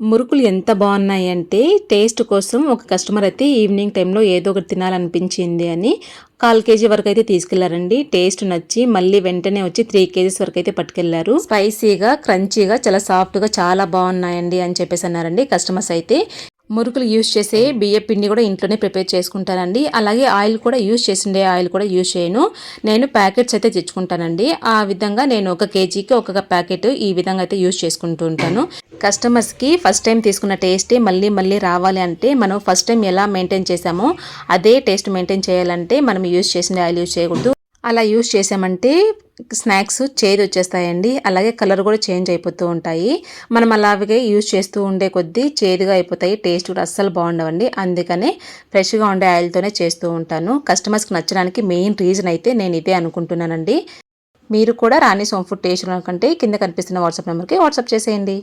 మురుకులు ఎంత బాగున్నాయి అంటే టేస్ట్ కోసం ఒక కస్టమర్ అయితే ఈవినింగ్ టైంలో ఏదో ఒకటి తినాలనిపించింది అని కాల్ కేజీ వరకు అయితే తీసుకెళ్ళారండి. టేస్ట్ నచ్చి మళ్ళీ వెంటనే వచ్చి త్రీ కేజీస్ వరకు అయితే పట్టుకెళ్ళారు. స్పైసీగా క్రంచీగా చాలా సాఫ్ట్గా చాలా బాగున్నాయండి అని చెప్పేసి అన్నారండి కస్టమర్స్ అయితే. మురుకులు యూజ్ చేసే బియ్య పిండి కూడా ఇంట్లోనే ప్రిపేర్ చేసుకుంటానండి. అలాగే ఆయిల్ కూడా యూజ్ చేసిండే ఆయిల్ కూడా యూజ్ చేయను. నేను ప్యాకెట్స్ అయితే తెచ్చుకుంటానండి. ఆ విధంగా నేను ఒక కేజీకి ఒక ప్యాకెట్ ఈ విధంగా అయితే యూజ్ చేసుకుంటూ ఉంటాను. కస్టమర్స్కి ఫస్ట్ టైం తీసుకున్న టేస్టే మళ్ళీ మళ్ళీ రావాలి అంటే మనం ఫస్ట్ టైం ఎలా మెయింటైన్ చేసామో అదే టేస్ట్ మెయింటైన్ చేయాలంటే మనం యూజ్ చేసిన ఆయిల్ యూజ్ చేయకూడదు. అలా యూజ్ చేసామంటే స్నాక్స్ చేదు వచ్చేస్తాయండి. అలాగే కలర్ కూడా చేంజ్ అయిపోతూ ఉంటాయి. మనం అలాగే యూజ్ చేస్తూ ఉండే కొద్దీ చేదుగా అయిపోతాయి. టేస్ట్ కూడా అస్సలు బాగుండవండి. అందుకనే ఫ్రెష్గా ఉండే ఆయిల్తోనే చేస్తూ ఉంటాను. కస్టమర్స్కి నచ్చడానికి మెయిన్ రీజన్ అయితే నేను ఇదే అనుకుంటున్నానండి. మీరు కూడా రాణి సోమ్ ఫుడ్ టేస్ట్ కంటే కింద కనిపిస్తున్న వాట్సాప్ నెంబర్కి వాట్సాప్ చేసేయండి.